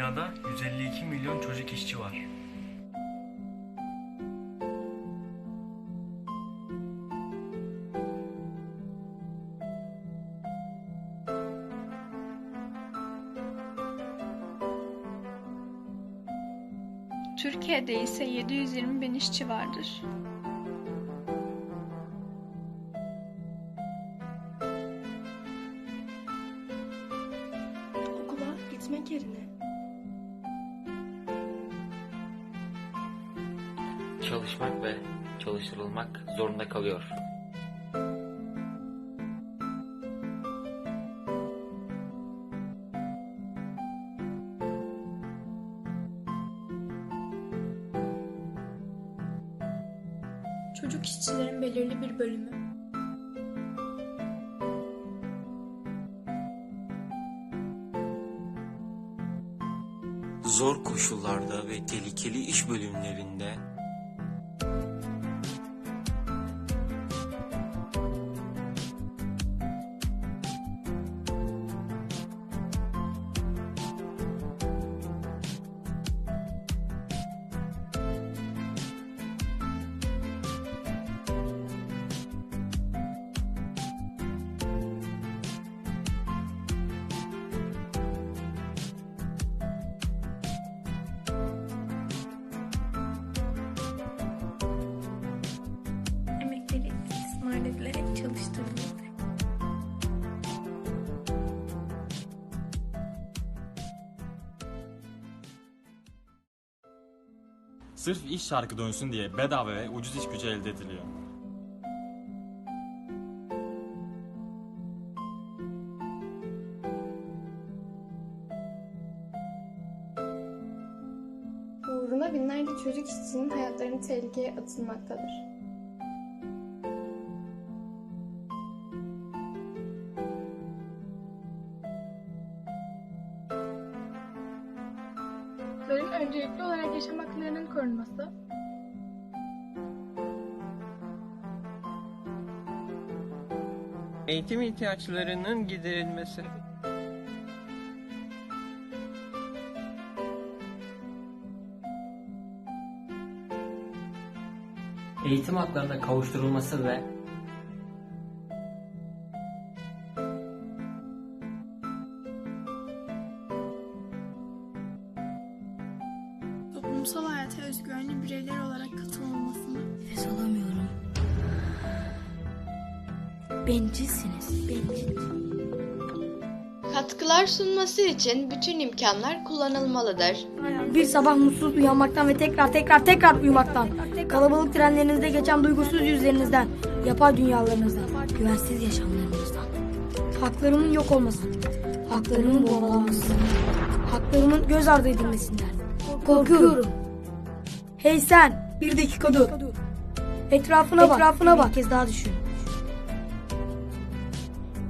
Dünyada 152 milyon çocuk işçi var. Türkiye'de ise 720 bin işçi vardır. Okula gitmek yerine çalışmak ve çalıştırılmak zorunda kalıyor. çocuk işçilerin belirli bir bölümü Zor koşullarda ve tehlikeli iş bölümlerinde Sırf iş şarkı dönsün diye bedava ve ucuz iş gücü elde ediliyor. Uğruna binlerce çocuk işçinin hayatlarını tehlikeye atılmaktadır. Öncelikli olarak yaşam haklarının korunması, Eğitim ihtiyaçlarının giderilmesi. Eğitim haklarına kavuşturulması ve Toplumsal hayata özgüvenli bireyler olarak katılılmasını Nefes alamıyorum. Bencilsiniz. Bencil. Katkılar sunması için bütün imkanlar kullanılmalıdır. Bir sabah mutsuz uyanmaktan ve tekrar tekrar tekrar uyumaktan, kalabalık trenlerinizde geçen duygusuz yüzlerinizden, yapay dünyalarınızdan, güvensiz yaşamlarınızdan, haklarımın yok olması, haklarımın bombalanması, haklarımın göz ardı edilmesinden korkuyorum. Hey sen, bir dakika dur. Etrafına bak, etrafına bak. Bir kez daha düşün.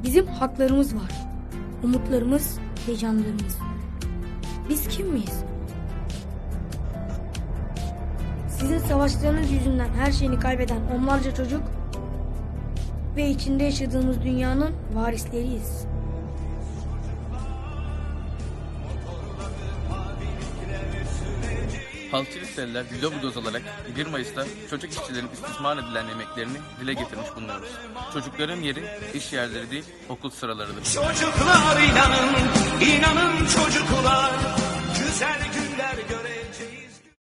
Bizim haklarımız var. Umutlarımız, heyecanlarımız. Biz kim miyiz? Sizin savaşlarınız yüzünden her şeyini kaybeden onlarca çocuk ve içinde yaşadığımız dünyanın varisleriyiz. Halkçı listeler Bilobudoz olarak 1 Mayıs'ta çocuk işçilerin istismar edilen emeklerini dile getirmiş bulunuyoruz. Çocukların yeri iş yerleri değil okul sıralarıdır. Çocuklar inanın, inanın çocuklar